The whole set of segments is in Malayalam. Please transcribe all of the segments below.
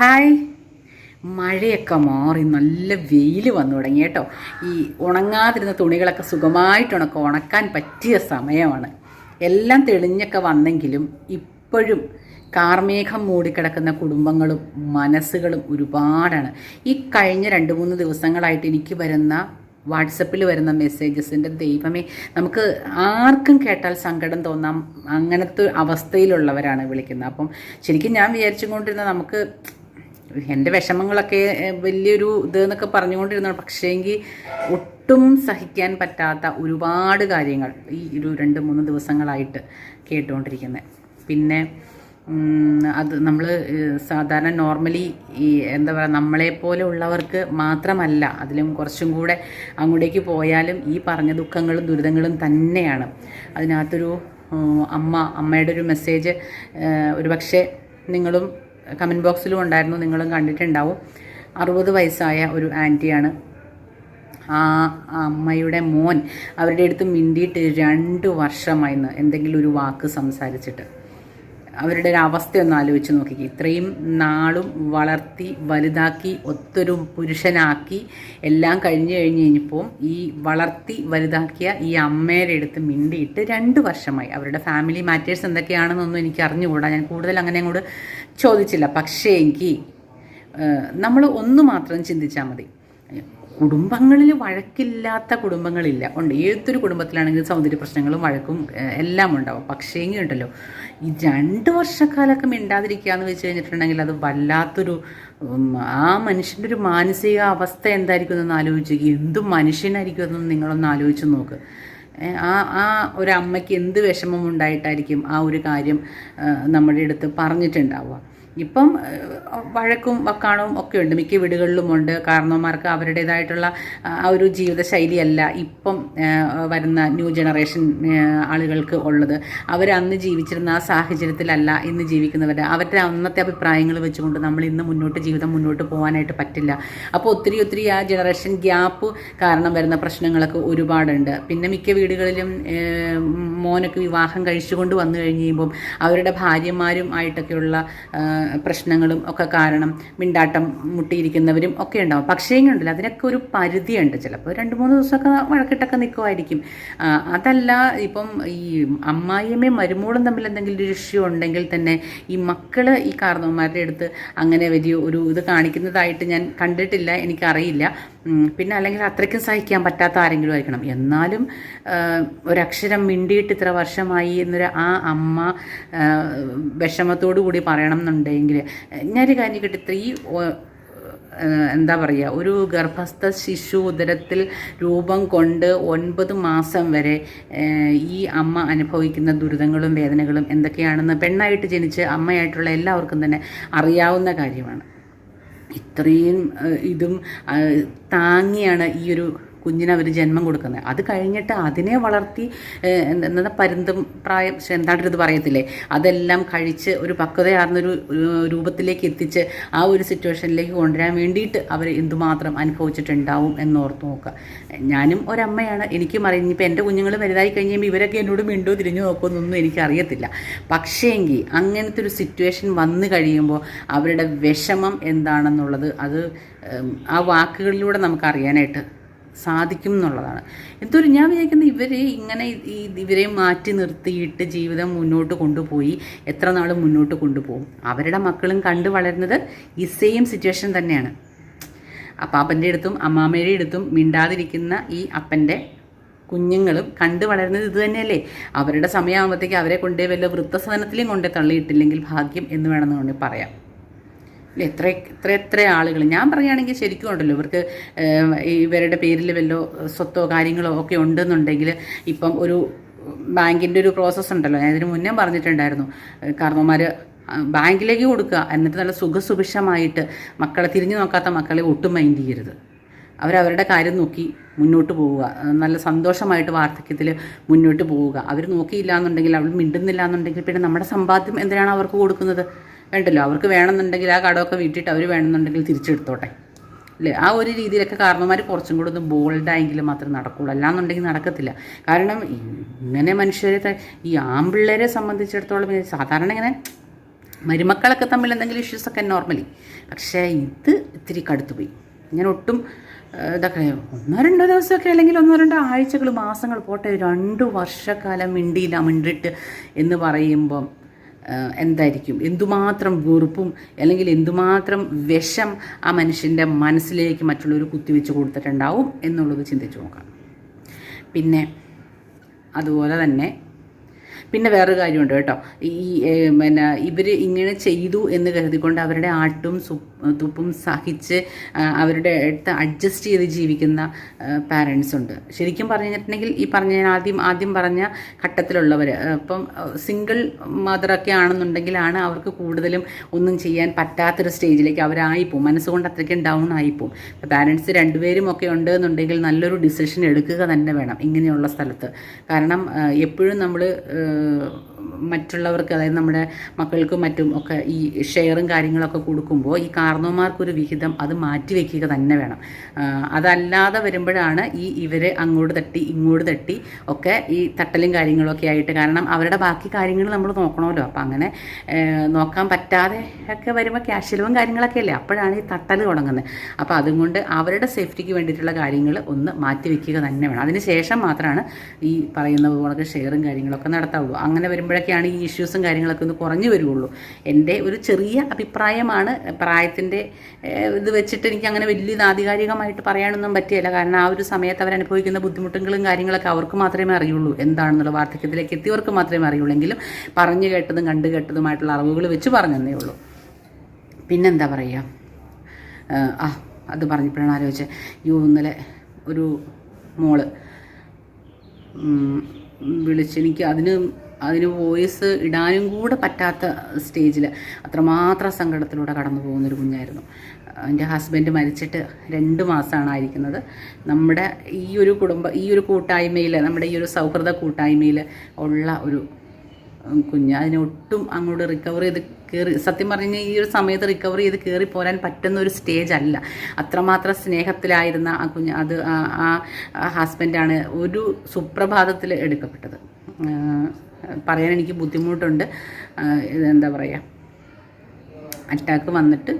ഹായ്. മഴയൊക്കെ മാറി നല്ല വെയിൽ വന്നു തുടങ്ങി കേട്ടോ. ഈ ഉണങ്ങാതിരുന്ന തുണികളൊക്കെ സുഖമായിട്ട് ഉണക്ക ഉണക്കാൻ പറ്റിയ സമയമാണ്. എല്ലാം തെളിഞ്ഞൊക്കെ വന്നെങ്കിലും ഇപ്പോഴും കാർമേഘം മൂടിക്കിടക്കുന്ന കുടുംബങ്ങളും മനസ്സുകളും ഒരുപാടാണ്. ഈ കഴിഞ്ഞ രണ്ട് മൂന്ന് ദിവസങ്ങളായിട്ട് എനിക്ക് വരുന്ന വാട്സപ്പിൽ വരുന്ന മെസ്സേജസിന്റെ ദൈവമേ നമുക്ക് ആർക്കും കേട്ടാൽ സങ്കടം തോന്നാം. അങ്ങനത്തെ അവസ്ഥയിലുള്ളവരാണ് വിളിക്കുന്നത്. അപ്പം ശരിക്കും ഞാൻ വിചാരിച്ചുകൊണ്ടിരുന്ന നമുക്ക് എന്റെ വിഷമങ്ങളൊക്കെ വലിയൊരു ഇത് എന്നൊക്കെ പറഞ്ഞുകൊണ്ടിരുന്നു പക്ഷേങ്കിൽ ഒട്ടും സഹിക്കാൻ പറ്റാത്ത ഒരുപാട് കാര്യങ്ങൾ ഈ ഒരു രണ്ട് മൂന്ന് ദിവസങ്ങളായിട്ട് കേട്ടുകൊണ്ടിരിക്കുന്നത്. പിന്നെ അത് നമ്മൾ സാധാരണ നോർമലി ഈ എന്താ പറയുക നമ്മളെപ്പോലെ ഉള്ളവർക്ക് മാത്രമല്ല അതിലും കുറച്ചും കൂടെ അങ്ങോട്ടേക്ക് പോയാലും ഈ പറഞ്ഞ ദുഃഖങ്ങളും ദുരിതങ്ങളും തന്നെയാണ്. അതിനകത്തൊരു അമ്മ അമ്മയുടെ ഒരു മെസ്സേജ് ഒരു പക്ഷേ നിങ്ങളും കമന്റ് ബോക്സിലും ഉണ്ടായിരുന്നു നിങ്ങളും കണ്ടിട്ടുണ്ടാവും. അറുപത് വയസ്സായ ഒരു ആന്റിയാണ് ആ അമ്മയുടെ മോൻ അവരുടെ അടുത്ത് മിണ്ടിയിട്ട് രണ്ട് വർഷമായിരുന്നു എന്തെങ്കിലും ഒരു വാക്ക് സംസാരിച്ചിട്ട്. അവരുടെ ഒരു അവസ്ഥയൊന്ന് ആലോചിച്ച് നോക്കിക്കേ. ഇത്രയും നാളും വളർത്തി വലുതാക്കി ഒത്തൊരു പുരുഷനാക്കി എല്ലാം കഴിഞ്ഞു കഴിഞ്ഞ് കഴിഞ്ഞപ്പോൾ ഈ വളർത്തി വലുതാക്കിയ ഈ അമ്മയുടെ അടുത്ത് മിണ്ടിയിട്ട് രണ്ട് വർഷമായി. അവരുടെ ഫാമിലി മാറ്റേഴ്സ് എന്തൊക്കെയാണെന്നൊന്നും എനിക്ക് അറിഞ്ഞുകൂടാ. ഞാൻ കൂടുതൽ അങ്ങനെ അങ്ങോട്ട് ചോദിച്ചില്ല. പക്ഷേ എങ്കിൽ നമ്മൾ ഒന്ന് മാത്രം ചിന്തിച്ചാൽ മതി. കുടുംബങ്ങളിൽ വഴക്കില്ലാത്ത കുടുംബങ്ങളില്ല. ഉണ്ട്. ഏതൊരു കുടുംബത്തിലാണെങ്കിലും സൗന്ദര്യ പ്രശ്നങ്ങളും വഴക്കും എല്ലാം ഉണ്ടാവും. പക്ഷേ എങ്കിൽ ഉണ്ടല്ലോ ഈ രണ്ട് വർഷക്കാലൊക്കെ മിണ്ടാതിരിക്കുക എന്ന് വെച്ച് കഴിഞ്ഞിട്ടുണ്ടെങ്കിൽ അത് വല്ലാത്തൊരു ആ മനുഷ്യന്റെ ഒരു മാനസിക അവസ്ഥ എന്തായിരിക്കും എന്നൊന്ന് ആലോചിച്ച് എന്തും മനുഷ്യനായിരിക്കും എന്നൊന്ന് നിങ്ങളൊന്ന് ആലോചിച്ച് നോക്ക്. ആ ആ ഒരു അമ്മയ്ക്ക് എന്ത് വിഷമം ഉണ്ടായിട്ടായിരിക്കും ആ ഒരു കാര്യം നമ്മുടെ അടുത്ത് പറഞ്ഞിട്ടുണ്ടാവുക. ഇപ്പം വഴക്കും വക്കാണവും ഒക്കെ ഉണ്ട്. മിക്ക വീടുകളിലുമുണ്ട് കാരണവന്മാർക്ക് അവരുടേതായിട്ടുള്ള ആ, ഒരു ജീവിതശൈലിയല്ല ഇപ്പം വരുന്ന ന്യൂ ജനറേഷൻ ആളുകൾക്ക് ഉള്ളത്. അവർ അന്ന് ജീവിച്ചിരുന്ന ആ സാഹചര്യത്തിലല്ല ഇന്ന് ജീവിക്കുന്നവർ അവരുടെ അന്നത്തെ അഭിപ്രായങ്ങൾ വെച്ചുകൊണ്ട് നമ്മൾ ഇന്ന് മുന്നോട്ട് ജീവിതം മുന്നോട്ട് പോകാനായിട്ട് പറ്റില്ല. അപ്പോൾ ഒത്തിരി ഒത്തിരി ആ ജനറേഷൻ ഗ്യാപ്പ് കാരണം വരുന്ന പ്രശ്നങ്ങളൊക്കെ ഒരുപാടുണ്ട്. പിന്നെ മിക്ക വീടുകളിലും മോനൊക്കെ വിവാഹം കഴിച്ചുകൊണ്ട് വന്നു കഴിഞ്ഞ് കഴിയുമ്പം അവരുടെ ഭാര്യമാരും ആയിട്ടൊക്കെയുള്ള പ്രശ്നങ്ങളും ഒക്കെ കാരണം മിണ്ടാട്ടം മുട്ടിയിരിക്കുന്നവരും ഒക്കെ ഉണ്ടാവും. പക്ഷേ ഉണ്ടല്ലോ അതിനൊക്കെ ഒരു പരിധിയുണ്ട് ചിലപ്പോൾ. രണ്ട് മൂന്ന് ദിവസമൊക്കെ വഴക്കിട്ടൊക്കെ നിൽക്കുമായിരിക്കും അതല്ല ഇപ്പം ഈ അമ്മായിയമ്മയും മരുമോളും തമ്മിൽ എന്തെങ്കിലും ഒരു ഇഷ്യൂ ഉണ്ടെങ്കിൽ തന്നെ ഈ മക്കൾ ഈ കാർന്നവന്മാരുടെ അടുത്ത് അങ്ങനെ വലിയ ഒരു ഇത് കാണിക്കുന്നതായിട്ട് ഞാൻ കണ്ടിട്ടില്ല എനിക്കറിയില്ല. പിന്നെ അല്ലെങ്കിൽ അത്രയ്ക്കും സഹിക്കാൻ പറ്റാത്ത ആരെങ്കിലും ആയിരിക്കണം. എന്നാലും ഒരക്ഷരം മിണ്ടിയിട്ട് ഇത്ര വർഷമായി എന്നൊരു ആ അമ്മ വിഷമത്തോടു കൂടി പറയണം എന്നുണ്ടെങ്കിൽ ഞാനൊരു കാര്യം കിട്ടിയത്ര ഈ എന്താ പറയുക ഒരു ഗർഭസ്ഥ ശിശു ഉദരത്തിൽ രൂപം കൊണ്ട് ഒൻപത് മാസം വരെ ഈ അമ്മ അനുഭവിക്കുന്ന ദുരിതങ്ങളും വേദനകളും എന്തൊക്കെയാണെന്ന് പെണ്ണായിട്ട് ജനിച്ച് അമ്മയായിട്ടുള്ള എല്ലാവർക്കും തന്നെ അറിയാവുന്ന കാര്യമാണ്. ഇത്രയും ഇതും താങ്ങിയാണ് ഈ ഒരു കുഞ്ഞിന് അവർ ജന്മം കൊടുക്കുന്നത് അത് കഴിഞ്ഞിട്ട് അതിനെ വളർത്തി എന്ത- പരുന്തും പ്രായം പക്ഷെ എന്താണ്ട് ഇത് പറയത്തില്ലേ? അതെല്ലാം കഴിച്ച് ഒരു പക്വതയാർന്നൊരു രൂപത്തിലേക്ക് എത്തിച്ച് ആ ഒരു സിറ്റുവേഷനിലേക്ക് കൊണ്ടുവരാൻ വേണ്ടിയിട്ട് അവർ എന്തുമാത്രം അനുഭവിച്ചിട്ടുണ്ടാവും എന്നോർത്ത് നോക്കുക. ഞാനും ഒരമ്മയാണ്. എനിക്കും അറിയാം. ഇനിയിപ്പോൾ എന്റെ കുഞ്ഞുങ്ങൾ വലുതായി കഴിഞ്ഞാൽ ഇവരൊക്കെ എന്നോട് മിണ്ടോ തിരിഞ്ഞു നോക്കുമെന്നൊന്നും എനിക്കറിയത്തില്ല. പക്ഷേങ്കിൽ അങ്ങനത്തെ ഒരു സിറ്റുവേഷൻ വന്നു കഴിയുമ്പോൾ അവരുടെ വിഷമം എന്താണെന്നുള്ളത് അത് ആ വാക്കുകളിലൂടെ നമുക്ക് അറിയാനായിട്ട് സാധിക്കും എന്നുള്ളതാണ്. എന്തൊരു ഞാൻ വിചാരിക്കുന്നത് ഇവർ ഇങ്ങനെ ഈ ഇവരെ മാറ്റി നിർത്തിയിട്ട് ജീവിതം മുന്നോട്ട് കൊണ്ടുപോയി എത്ര നാൾ മുന്നോട്ട് കൊണ്ടുപോകും. അവരുടെ മക്കളും കണ്ടു വളരുന്നത് ഈ സെയിം സിറ്റുവേഷൻ തന്നെയാണ്. അപ്പാപ്പന്റെ അടുത്തും അമ്മാമ്മയുടെ അടുത്തും മിണ്ടാതിരിക്കുന്ന ഈ അപ്പന്റെ കുഞ്ഞുങ്ങളും കണ്ടു വളരുന്നത് ഇത് തന്നെയല്ലേ? അവരുടെ സമയമാകുമ്പോഴത്തേക്ക് അവരെ കൊണ്ടുപോയി വല്ല വൃത്തസദനത്തിലും കൊണ്ടേ തള്ളിയിട്ടില്ലെങ്കിൽ ഭാഗ്യം എന്ന് വേണമെന്ന് വേണമെങ്കിൽ പറയാം. ഇല്ല, എത്ര എത്ര എത്ര ആളുകൾ ഞാൻ പറയുകയാണെങ്കിൽ ശരിക്കും ഉണ്ടല്ലോ ഇവർക്ക് ഇവരുടെ പേരിൽ വല്ലോ സ്വത്തോ കാര്യങ്ങളോ ഒക്കെ ഉണ്ടെന്നുണ്ടെങ്കിൽ ഇപ്പം ഒരു ബാങ്കിന്റെ ഒരു പ്രോസസ്സ് ഉണ്ടല്ലോ. ഞാൻ ഇതിന് മുന്നേ പറഞ്ഞിട്ടുണ്ടായിരുന്നു. കാരണവന്മാർ ബാങ്കിലേക്ക് കൊടുക്കുക. എന്നിട്ട് നല്ല സുഖസുഭിക്ഷമായിട്ട് മക്കളെ തിരിഞ്ഞു നോക്കാത്ത മക്കളെ ഒട്ടും മൈൻഡ് ചെയ്യരുത്. അവരവരുടെ കാര്യം നോക്കി മുന്നോട്ട് പോവുക. നല്ല സന്തോഷമായിട്ട് വാർദ്ധക്യത്തിൽ മുന്നോട്ട് പോവുക. അവർ നോക്കിയില്ല എന്നുണ്ടെങ്കിൽ അവൾ മിണ്ടുന്നില്ല എന്നുണ്ടെങ്കിൽ പിന്നെ നമ്മുടെ സമ്പാദ്യം എന്തിനാണ് അവർക്ക് കൊടുക്കുന്നത്? വേണ്ടല്ലോ അവർക്ക് വേണമെന്നുണ്ടെങ്കിൽ ആ കടമൊക്കെ വീട്ടിട്ട് അവർ വേണമെന്നുണ്ടെങ്കിൽ തിരിച്ചെടുത്തോട്ടെ. അല്ലേ? ആ ഒരു രീതിയിലൊക്കെ കാരണവന്മാർ കുറച്ചും കൂടെ ഒന്ന് ബോൾഡായെങ്കിൽ മാത്രമേ നടക്കുള്ളൂ. അല്ലാന്നുണ്ടെങ്കിൽ നടക്കത്തില്ല. കാരണം ഇങ്ങനെ മനുഷ്യരെ ഈ ആമ്പിള്ളേരെ സംബന്ധിച്ചിടത്തോളം സാധാരണ ഇങ്ങനെ മരുമക്കളൊക്കെ തമ്മിൽ എന്തെങ്കിലും ഇഷ്യൂസൊക്കെ നോർമലി പക്ഷേ ഇത് ഇത്തിരി കടുത്തു പോയി ഞാൻ ഒട്ടും ഇതൊക്കെ ഒന്നോ രണ്ടോ ദിവസമൊക്കെ അല്ലെങ്കിൽ ഒന്നോ രണ്ടോ ആഴ്ചകൾ മാസങ്ങൾ പോട്ടെ രണ്ട് വർഷക്കാലം മിണ്ടിയില്ല മിണ്ടിട്ട് എന്ന് പറയുമ്പം എന്തായിരിക്കും? എന്തുമാത്രം വെറുപ്പും അല്ലെങ്കിൽ എന്തുമാത്രം വിഷം ആ മനുഷ്യന്റെ മനസ്സിലേക്ക് മറ്റുള്ളവർ കുത്തിവെച്ച് കൊടുത്തിട്ടുണ്ടാവും എന്നുള്ളത് ചിന്തിച്ച് നോക്കാം. പിന്നെ അതുപോലെ തന്നെ പിന്നെ വേറൊരു കാര്യമുണ്ട് കേട്ടോ. ഈ പിന്നെ ഇവർ ഇങ്ങനെ ചെയ്തു എന്ന് കരുതിക്കൊണ്ട് അവരുടെ ആട്ടും തുപ്പും സഹിച്ച് അവരുടെ അടുത്ത് അഡ്ജസ്റ്റ് ചെയ്ത് ജീവിക്കുന്ന പാരൻസ് ഉണ്ട്. ശരിക്കും പറഞ്ഞു കഴിഞ്ഞിട്ടുണ്ടെങ്കിൽ ഈ പറഞ്ഞ ഞാൻ ആദ്യം ആദ്യം പറഞ്ഞ ഘട്ടത്തിലുള്ളവർ ഇപ്പം സിംഗിൾ മദറൊക്കെ ആണെന്നുണ്ടെങ്കിലാണ് അവർക്ക് കൂടുതലും ഒന്നും ചെയ്യാൻ പറ്റാത്തൊരു സ്റ്റേജിലേക്ക് അവരായിപ്പോവും മനസ്സുകൊണ്ട് അത്രയ്ക്കും ഡൗൺ ആയിപ്പോവും പാരൻസ് രണ്ടുപേരും ഒക്കെ ഉണ്ട് എന്നുണ്ടെങ്കിൽ നല്ലൊരു ഡിസിഷൻ എടുക്കുക തന്നെ വേണം ഇങ്ങനെയുള്ള സ്ഥലത്ത്. കാരണം എപ്പോഴും നമ്മൾ 嗯 മറ്റുള്ളവർക്ക് അതായത് നമ്മുടെ മക്കൾക്കും മറ്റും ഒക്കെ ഈ ഷെയറും കാര്യങ്ങളൊക്കെ കൊടുക്കുമ്പോൾ ഈ കാർന്നോമാർക്കൊരു വിഹിതം അത് മാറ്റിവെക്കുക തന്നെ വേണം. അതല്ലാതെ വരുമ്പോഴാണ് ഈ ഇവർ അങ്ങോട്ട് തട്ടി ഇങ്ങോട്ട് തട്ടി ഒക്കെ ഈ തട്ടലും കാര്യങ്ങളൊക്കെ ആയിട്ട് കാരണം അവരുടെ ബാക്കി കാര്യങ്ങൾ നമ്മൾ നോക്കണമല്ലോ. അപ്പം അങ്ങനെ നോക്കാൻ പറ്റാതെ ഒക്കെ വരുമ്പോൾ ക്യാഷ് ചിലവും കാര്യങ്ങളൊക്കെ അല്ലേ? അപ്പോഴാണ് ഈ തട്ടൽ തുടങ്ങുന്നത്. അപ്പോൾ അതുകൊണ്ട് അവരുടെ സേഫ്റ്റിക്ക് വേണ്ടിയിട്ടുള്ള കാര്യങ്ങൾ ഒന്ന് മാറ്റി വയ്ക്കുക തന്നെ വേണം. അതിന് ശേഷം മാത്രമാണ് ഈ പറയുന്ന പോലെ ഷെയറും കാര്യങ്ങളൊക്കെ നടത്താവുള്ളൂ. അങ്ങനെ വരുമ്പോഴൊക്കെയാണ് ഈ ഇഷ്യൂസും കാര്യങ്ങളൊക്കെ ഒന്ന് കുറഞ്ഞു വരുള്ളൂ എന്റെ ഒരു ചെറിയ അഭിപ്രായമാണ്. പ്രായത്തിന്റെ ഇത് വെച്ചിട്ട് എനിക്ക് അങ്ങനെ വലിയ ആധികാരികമായിട്ട് പറയാനൊന്നും പറ്റിയല്ല. കാരണം ആ ഒരു സമയത്ത് അവരനുഭവിക്കുന്ന ബുദ്ധിമുട്ടുകളും കാര്യങ്ങളൊക്കെ അവർക്ക് മാത്രമേ അറിയുള്ളൂ. എന്താണെന്നുള്ള വാർദ്ധക്യത്തിലേക്ക് എത്തിയവർക്ക് മാത്രമേ അറിയുള്ളൂ. എങ്കിലും പറഞ്ഞു കേട്ടതും കണ്ടു കേട്ടതുമായിട്ടുള്ള അറിവുകൾ വെച്ച് പറഞ്ഞതേ ഉള്ളൂ. പിന്നെന്താ പറയുക? ആ അത് പറഞ്ഞപ്പോഴാണ് ആലോചിച്ചത്. യു ഇന്നലെ ഒരു മോൾ വിളിച്ച് എനിക്ക് അതിന് അതിന് വോയിസ് ഇടാനും കൂടെ പറ്റാത്ത സ്റ്റേജിൽ അത്രമാത്രം സങ്കടത്തിലൂടെ കടന്നു പോകുന്നൊരു കുഞ്ഞായിരുന്നു. എന്റെ ഹസ്ബൻഡ് മരിച്ചിട്ട് രണ്ട് മാസമാണ് ആയിരിക്കുന്നത്. നമ്മുടെ ഈ ഒരു കുടുംബ ഈ ഒരു കൂട്ടായ്മയിൽ നമ്മുടെ ഈ ഒരു സൗഹൃദ കൂട്ടായ്മയിൽ ഉള്ള ഒരു കുഞ്ഞ്. അതിനെ ഒട്ടും അങ്ങോട്ട് റിക്കവർ ചെയ്ത് കയറി സത്യം പറഞ്ഞു ഈ ഒരു സമയത്ത് റിക്കവർ ചെയ്ത് കയറി പോരാൻ പറ്റുന്ന ഒരു സ്റ്റേജ് അല്ല. അത്രമാത്രം സ്നേഹത്തിലായിരുന്ന ആ കുഞ്ഞ് അത് ആ- ഹസ്ബൻഡാണ് ഒരു സുപ്രഭാതത്തിൽ എടുക്കപ്പെട്ടത്. പറയാൻ എനിക്ക് ബുദ്ധിമുട്ടുണ്ട്. ഇതെന്താ പറയുക അറ്റാക്ക് വന്നിട്ട്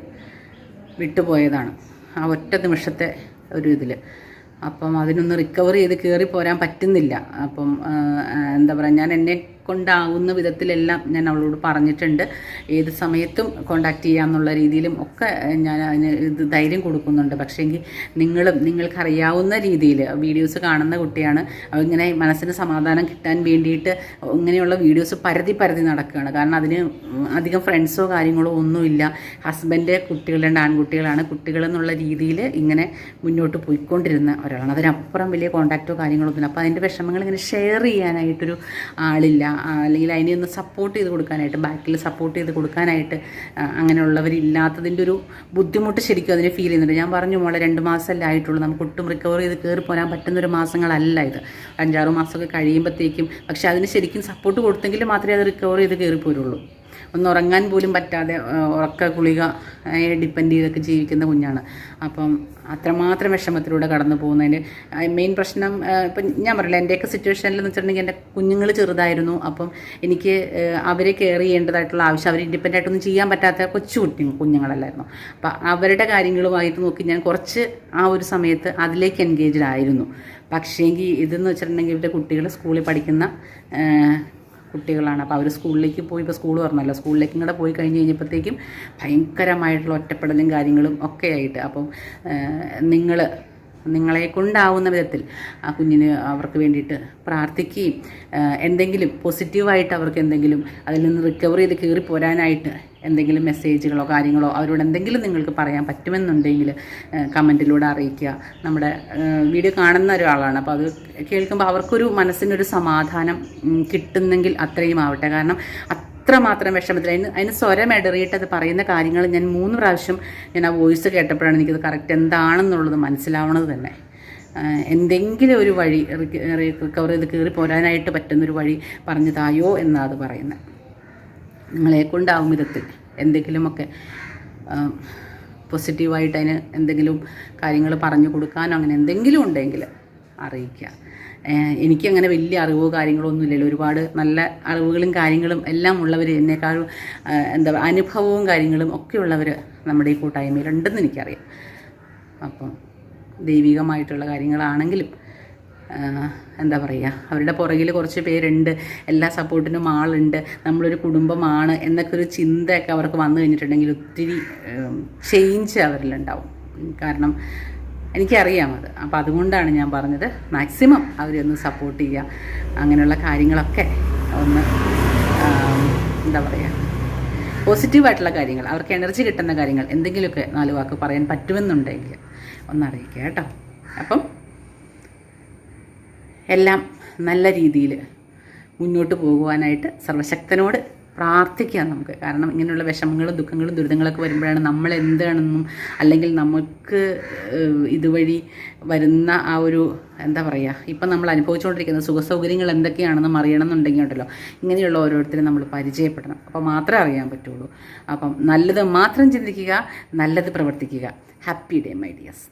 വിട്ടുപോയതാണ്. ആ ഒറ്റ നിമിഷത്തെ ഒരു ഇതിൽ അപ്പം അതിനൊന്ന് റിക്കവർ ചെയ്ത് കയറി പോരാൻ പറ്റുന്നില്ല. അപ്പം എന്താ പറയുക ഞാൻ എന്നെ കൊണ്ടാവുന്ന വിധത്തിലെല്ലാം ഞാൻ അവളോട് പറഞ്ഞിട്ടുണ്ട്. ഏത് സമയത്തും കോണ്ടാക്ട് ചെയ്യാമെന്നുള്ള രീതിയിലും ഒക്കെ ഞാൻ അതിന് ഇത് ധൈര്യം കൊടുക്കുന്നുണ്ട്. പക്ഷേങ്കിൽ നിങ്ങളും നിങ്ങൾക്കറിയാവുന്ന രീതിയിൽ വീഡിയോസ് കാണുന്ന കുട്ടിയാണ്. ഇങ്ങനെ മനസ്സിന് സമാധാനം കിട്ടാൻ വേണ്ടിയിട്ട് ഇങ്ങനെയുള്ള വീഡിയോസ് പരതി പരതി നടക്കുകയാണ്. കാരണം അതിന് അധികം ഫ്രണ്ട്സോ കാര്യങ്ങളോ ഒന്നുമില്ല. ഹസ്ബൻഡ് കുട്ടികളുണ്ട് ആൺകുട്ടികളാണ്. കുട്ടികളെന്നുള്ള രീതിയിൽ ഇങ്ങനെ മുന്നോട്ട് പോയിക്കൊണ്ടിരുന്ന ഒരാളാണ്. അതിനപ്പുറം വലിയ കോണ്ടാക്റ്റോ കാര്യങ്ങളോ ഒന്നുമില്ല. അപ്പോൾ അതിന്റെ വിഷമങ്ങൾ ഇങ്ങനെ ഷെയർ ചെയ്യാനായിട്ടൊരു ആളില്ല. അല്ലെങ്കിൽ അതിനെ ഒന്ന് സപ്പോർട്ട് ചെയ്ത് കൊടുക്കാനായിട്ട് ബാക്കിൽ സപ്പോർട്ട് ചെയ്ത് കൊടുക്കാനായിട്ട് അങ്ങനെയുള്ളവരില്ലാത്തതിന്റെ ഒരു ബുദ്ധിമുട്ട് ശരിക്കും അതിനെ ഫീൽ ചെയ്യുന്നുണ്ട്. ഞാൻ പറഞ്ഞു മോളെ രണ്ട് മാസമല്ലേ ആയിട്ടുള്ളൂ. നമുക്ക് ഒട്ടും റിക്കവർ ചെയ്ത് കയറി പോരാൻ പറ്റുന്നൊരു മാസങ്ങളല്ല ഇത്. അഞ്ചാറ് മാസമൊക്കെ കഴിയുമ്പോഴത്തേക്കും പക്ഷെ അതിന് ശരിക്കും സപ്പോർട്ട് കൊടുത്തെങ്കിൽ മാത്രമേ അത് റിക്കവർ ചെയ്ത് കയറി പോരുള്ളൂ. ഒന്ന് ഉറങ്ങാൻ പോലും പറ്റാതെ ഉറക്ക ഗുളിക ഡിപ്പെൻഡ് ചെയ്തൊക്കെ ജീവിക്കുന്ന കുഞ്ഞാണ്. അപ്പം അത്രമാത്രം വിഷമത്തിലൂടെ കടന്നു പോകുന്നതിന് മെയിൻ പ്രശ്നം ഇപ്പം ഞാൻ പറയില്ല എന്റെയൊക്കെ സിറ്റുവേഷനിൽ എന്ന് വെച്ചിട്ടുണ്ടെങ്കിൽ എന്റെ കുഞ്ഞുങ്ങൾ ചെറുതായിരുന്നു. അപ്പം എനിക്ക് അവരെ കെയർ ചെയ്യേണ്ടതായിട്ടുള്ള ആവശ്യം അവർ ഇൻഡിപെൻഡന്റ് ആയിട്ടൊന്നും ചെയ്യാൻ പറ്റാത്ത കൊച്ചു കുട്ടി കുഞ്ഞുങ്ങളല്ലായിരുന്നു. അപ്പം അവരുടെ കാര്യങ്ങളുമായിട്ട് നോക്കി ഞാൻ കുറച്ച് ആ ഒരു സമയത്ത് അതിലേക്ക് എൻഗേജ്ഡ് ആയിരുന്നു. പക്ഷേങ്കിൽ ഇതെന്ന് വെച്ചിട്ടുണ്ടെങ്കിൽ ഇവരുടെ കുട്ടികൾ സ്കൂളിൽ പഠിക്കുന്ന കുട്ടികളാണ്. അപ്പോൾ അവർ സ്കൂളിലേക്ക് പോയി ഇപ്പോൾ സ്കൂൾ പറഞ്ഞല്ലോ സ്കൂളിലേക്കും കൂടെ പോയി കഴിഞ്ഞ് കഴിഞ്ഞപ്പോഴത്തേക്കും ഭയങ്കരമായിട്ടുള്ള ഒറ്റപ്പെടലും കാര്യങ്ങളും ഒക്കെ ആയിട്ട് അപ്പം നിങ്ങൾ നിങ്ങളെ കൊണ്ടാവുന്ന വിധത്തിൽ ആ കുഞ്ഞിന് അവർക്ക് വേണ്ടിയിട്ട് പ്രാർത്ഥിക്കുകയും എന്തെങ്കിലും പോസിറ്റീവായിട്ട് അവർക്ക് എന്തെങ്കിലും അതിൽ നിന്ന് റിക്കവർ ചെയ്ത് കയറി പോരാനായിട്ട് എന്തെങ്കിലും മെസ്സേജുകളോ കാര്യങ്ങളോ അവരോട് എന്തെങ്കിലും നിങ്ങൾക്ക് പറയാൻ പറ്റുമെന്നുണ്ടെങ്കിൽ കമന്റിലൂടെ അറിയിക്കുക. നമ്മുടെ വീഡിയോ കാണുന്ന ഒരാളാണ്. അപ്പോൾ അത് കേൾക്കുമ്പോൾ അവർക്കൊരു മനസ്സിനൊരു സമാധാനം കിട്ടുന്നെങ്കിൽ അത്രയും ആവട്ടെ. കാരണം അത്രമാത്രം വിഷമത്തിൽ അതിന് അതിന് സ്വരം ഇടറിയിട്ട് അത് പറയുന്ന കാര്യങ്ങൾ ഞാൻ മൂന്ന് പ്രാവശ്യം ഞാൻ ആ വോയിസ് കേട്ടപ്പോഴാണ് എനിക്കത് കറക്റ്റ് എന്താണെന്നുള്ളത് മനസ്സിലാവണത് തന്നെ. എന്തെങ്കിലും ഒരു വഴി റിക്കവർ ചെയ്ത് കയറി പോരാനായിട്ട് പറ്റുന്നൊരു വഴി പറഞ്ഞതായോ എന്നാണ് അത് പറയുന്നത് നിങ്ങളെ കൊണ്ടാവും വിധത്തിൽ എന്തെങ്കിലുമൊക്കെ പോസിറ്റീവായിട്ട് അതിന് എന്തെങ്കിലും കാര്യങ്ങൾ പറഞ്ഞു കൊടുക്കാനോ അങ്ങനെ എന്തെങ്കിലും ഉണ്ടെങ്കിൽ അറിയിക്കുക. എനിക്കങ്ങനെ വലിയ അറിവോ കാര്യങ്ങളോ ഒന്നും ഇല്ലല്ലോ ഒരുപാട് നല്ല അറിവുകളും കാര്യങ്ങളും എല്ലാം ഉള്ളവർ എന്നെക്കാളും എന്താ അനുഭവവും കാര്യങ്ങളും ഒക്കെ ഉള്ളവർ നമ്മുടെ ഈ കൂട്ടായ്മയിലുണ്ടെന്ന് എനിക്കറിയാം. അപ്പം ദൈവികമായിട്ടുള്ള കാര്യങ്ങളാണെങ്കിലും എന്താ പറയുക അവരുടെ പുറകിൽ കുറച്ച് പേരുണ്ട് എല്ലാ സപ്പോർട്ടിനും ആളുണ്ട് നമ്മളൊരു കുടുംബമാണ് എന്നൊക്കെ ഒരു ചിന്തയൊക്കെ അവർക്ക് വന്നു കഴിഞ്ഞിട്ടുണ്ടെങ്കിൽ ഒത്തിരി ചേഞ്ച് അവരിലുണ്ടാവും. കാരണം എനിക്കറിയാം അത്. അപ്പം അതുകൊണ്ടാണ് ഞാൻ പറഞ്ഞത് മാക്സിമം അവരൊന്ന് സപ്പോർട്ട് ചെയ്യുക. അങ്ങനെയുള്ള കാര്യങ്ങളൊക്കെ ഒന്ന് എന്താ പറയുക പോസിറ്റീവായിട്ടുള്ള കാര്യങ്ങൾ അവർക്ക് എനർജി കിട്ടുന്ന കാര്യങ്ങൾ എന്തെങ്കിലുമൊക്കെ നാല് വാക്ക് പറയാൻ പറ്റുമെന്നുണ്ടെങ്കിൽ ഒന്നറിയിക്കുക കേട്ടോ. അപ്പം എല്ലാം നല്ല രീതിയിൽ മുന്നോട്ട് പോകുവാനായിട്ട് സർവശക്തനോട് പ്രാർത്ഥിക്കാം നമുക്ക്. കാരണം ഇങ്ങനെയുള്ള വിഷമങ്ങളും ദുഃഖങ്ങളും ദുരിതങ്ങളൊക്കെ വരുമ്പോഴാണ് നമ്മൾ എന്താണെന്നും അല്ലെങ്കിൽ നമുക്ക് ഇതുവഴി വരുന്ന ആ ഒരു എന്താ പറയുക ഇപ്പം നമ്മൾ അനുഭവിച്ചുകൊണ്ടിരിക്കുന്ന സുഖസൗകര്യങ്ങൾ എന്തൊക്കെയാണെന്നും അറിയണമെന്നുണ്ടെങ്കിൽ ഉണ്ടല്ലോ. ഇങ്ങനെയുള്ള ഓരോരുത്തരും നമ്മൾ പരിചയപ്പെടണം. അപ്പോൾ മാത്രമേ അറിയാൻ പറ്റുള്ളൂ. അപ്പം നല്ലത് മാത്രം ചിന്തിക്കുക നല്ലത് പ്രവർത്തിക്കുക. Happy day my dears